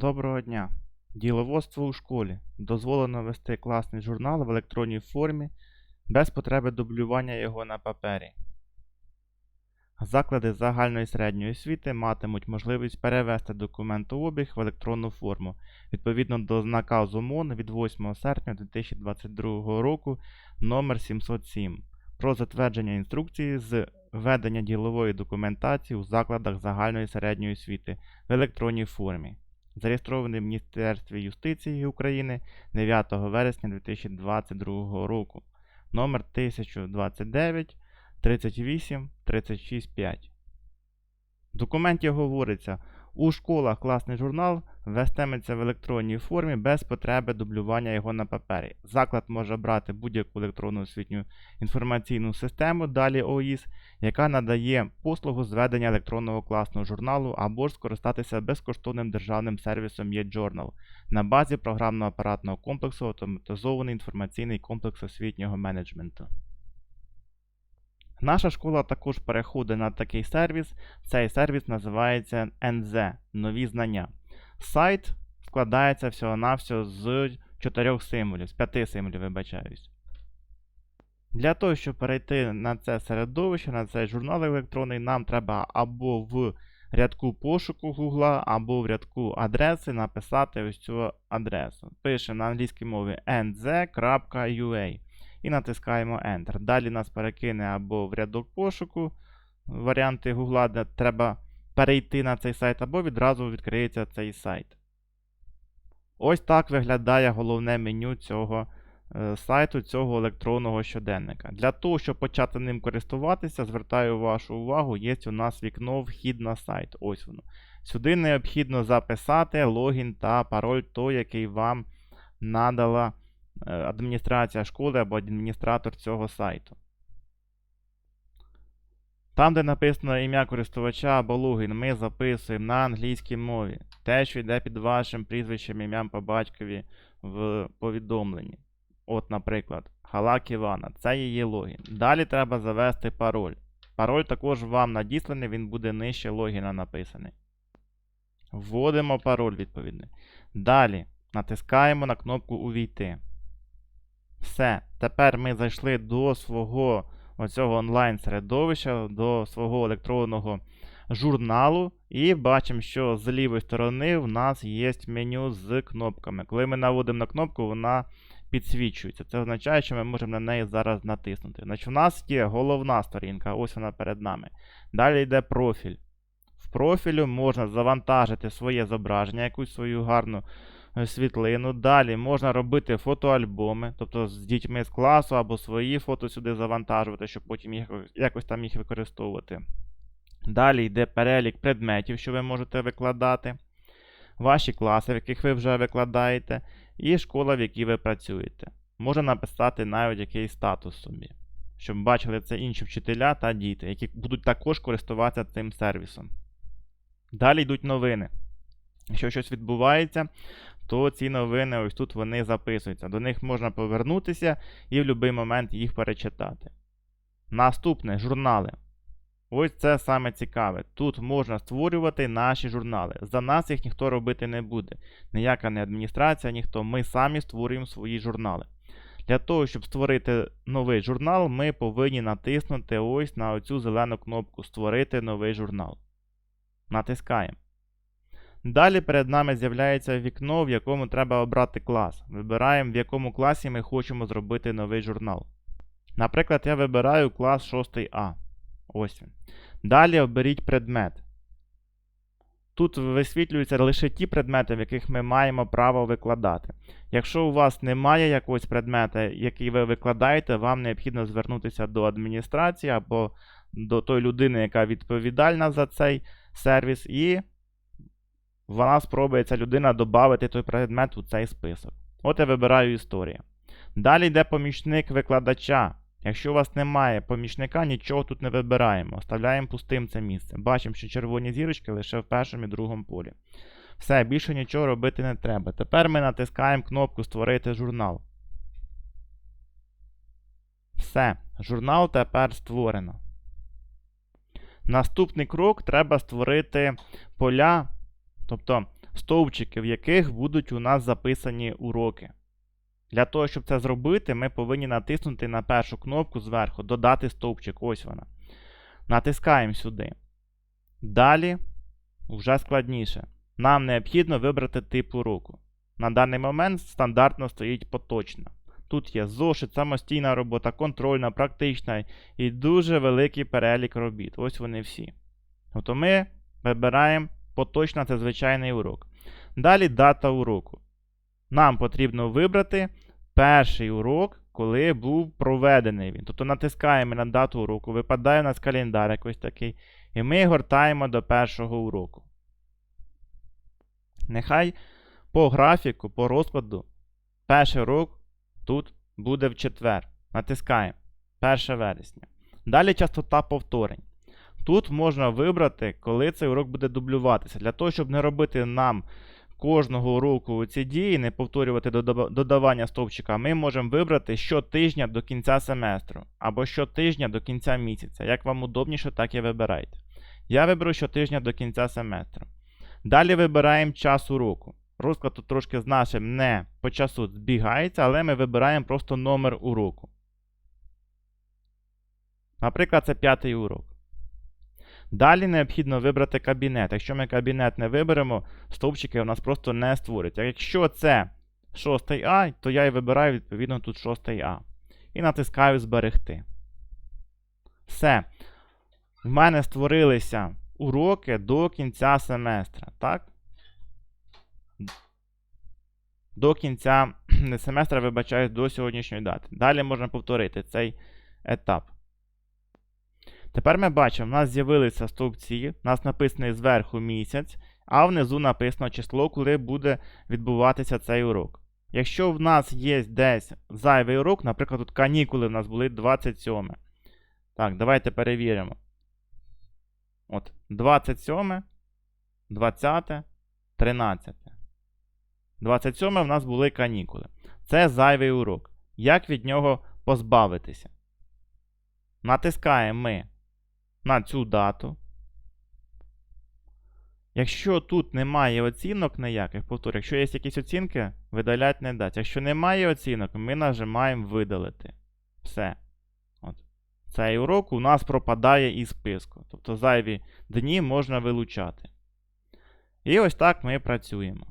Доброго дня! Діловодство у школі. Дозволено вести класний журнал в електронній формі без потреби дублювання його на папері. Заклади загальної середньої освіти матимуть можливість перевести документообіг в електронну форму відповідно до наказу МОН від 8 серпня 2022 року номер 707 про затвердження інструкції з ведення ділової документації у закладах загальної середньої освіти в електронній формі зареєстрований в Міністерстві юстиції України 9 вересня 2022 року, номер 1029 38 36 5. В документі говориться, у школах класний журнал вестиметься в електронній формі без потреби дублювання його на папері. Заклад може брати будь-яку електронну освітню інформаційну систему, далі ОІС, яка надає послугу зведення електронного класного журналу або ж скористатися безкоштовним державним сервісом eJournal на базі програмно-апаратного комплексу Автоматизований інформаційний комплекс освітнього менеджменту. Наша школа також переходить на такий сервіс. Цей сервіс називається NZ Нові знання. Сайт складається всього-навсього з 4 символів, з 5 символів, вибачаюсь. Для того, щоб перейти на це середовище, на цей журнал електронний, нам треба або в рядку пошуку Google, або в рядку адреси написати ось цю адресу. Пишемо на англійській мові nz.ua і натискаємо Enter. Далі нас перекине або в рядок пошуку, варіанти Google, де треба перейти на цей сайт, або відразу відкриється цей сайт. Ось так виглядає головне меню цього е, сайту, цього електронного щоденника. Для того, щоб почати ним користуватися, звертаю вашу увагу, є у нас вікно вхід на сайт. Ось воно. Сюди необхідно записати логін та пароль той, який вам надала адміністрація школи або адміністратор цього сайту. Там, де написано ім'я користувача або логін, ми записуємо на англійській мові. Те, що йде під вашим прізвищем, ім'ям по батькові в повідомленні. От, наприклад, Халак Івана. Це її логін. Далі треба завести пароль. Пароль також вам надісланий, він буде нижче логіна написаний. Вводимо пароль відповідний. Далі натискаємо на кнопку Увійти. Все. Тепер ми зайшли до свого оцього онлайн-середовища, до свого електронного журналу. І бачимо, що з лівої сторони в нас є меню з кнопками. Коли ми наводимо на кнопку, вона підсвічується. Це означає, що ми можемо на неї зараз натиснути. Значить, У нас є головна сторінка, ось вона перед нами. Далі йде профіль. В профілю можна завантажити своє зображення, якусь свою гарну світлину. Далі можна робити фотоальбоми, тобто з дітьми з класу або свої фото сюди завантажувати, щоб потім їх якось там їх використовувати. Далі йде перелік предметів, що ви можете викладати, ваші класи, в яких ви вже викладаєте, і школа, в якій ви працюєте. Можна написати навіть якийсь статус собі, щоб бачили це інші вчителя та діти, які будуть також користуватися цим сервісом. Далі йдуть новини. Якщо щось відбувається, то ці новини ось тут вони записуються. До них можна повернутися і в будь-який момент їх перечитати. Наступне журнали. Ось це саме цікаве. Тут можна створювати наші журнали. За нас їх ніхто робити не буде. Ніяка не адміністрація, ніхто. Ми самі створюємо свої журнали. Для того, щоб створити новий журнал, ми повинні натиснути ось на оцю зелену кнопку Створити новий журнал. Натискаємо. Далі перед нами з'являється вікно, в якому треба обрати клас. Вибираємо, в якому класі ми хочемо зробити новий журнал. Наприклад, я вибираю клас 6А. Ось він. Далі оберіть предмет. Тут висвітлюються лише ті предмети, в яких ми маємо право викладати. Якщо у вас немає якогось предмета, який ви викладаєте, вам необхідно звернутися до адміністрації або до тої людини, яка відповідальна за цей сервіс, і вона спробує ця людина додати той предмет у цей список. От я вибираю історія. Далі йде помічник викладача. Якщо у вас немає помічника, нічого тут не вибираємо. Оставляємо пустим це місце. Бачимо, що червоні зірочки лише в першому і другому полі. Все, більше нічого робити не треба. Тепер ми натискаємо кнопку Створити журнал. Все, журнал тепер створено. Наступний крок треба створити поля. Тобто стовпчики, в яких будуть у нас записані уроки. Для того, щоб це зробити, ми повинні натиснути на першу кнопку зверху Додати стовпчик. Ось вона. Натискаємо сюди. Далі вже складніше. Нам необхідно вибрати тип уроку. На даний момент стандартно стоїть поточна. Тут є зошит, самостійна робота, контрольна, практична і дуже великий перелік робіт. Ось вони всі. Тобто ми вибираємо поточна це звичайний урок. Далі дата уроку. Нам потрібно вибрати перший урок, коли був проведений він. Тобто натискаємо на дату уроку, випадає у нас календар якийсь такий, і ми гортаємо до першого уроку. Нехай по графіку, по розкладу, перший урок тут буде в четвер. Натискаємо 1 вересня. Далі частота повторень. Тут можна вибрати, коли цей урок буде дублюватися. Для того, щоб не робити нам кожного уроку ці дії, не повторювати додавання стовпчика, ми можемо вибрати щотижня до кінця семестру або щотижня до кінця місяця. Як вам удобніше, так і вибирайте. Я виберу щотижня до кінця семестру. Далі вибираємо час уроку. Розклад тут трошки з нашим не по часу збігається, але ми вибираємо просто номер уроку. Наприклад, це п'ятий урок. Далі необхідно вибрати кабінет. Якщо ми кабінет не виберемо, стовпчики у нас просто не створяться. Якщо це 6 А, то я і вибираю відповідно тут 6 А. І натискаю Зберегти. Все. В мене створилися уроки до кінця семестра. Так? До кінця семестра, вибачаюсь, до сьогоднішньої дати. Далі можна повторити цей етап. Тепер ми бачимо, в нас з'явилися стовпці, у нас написаний зверху місяць, а внизу написано число, коли буде відбуватися цей урок. Якщо в нас є десь зайвий урок, наприклад, тут канікули в нас були 27. Так, давайте перевіримо. От, 27, 20, 13. 27 в нас були канікули. Це зайвий урок. Як від нього позбавитися? Натискаємо ми на цю дату. Якщо тут немає оцінок ніяких, повторю, якщо є якісь оцінки, видаляти не дасть. Якщо немає оцінок, ми нажимаємо видалити. Все. От. Цей урок у нас пропадає із списку. Тобто зайві дні можна вилучати. І ось так ми працюємо.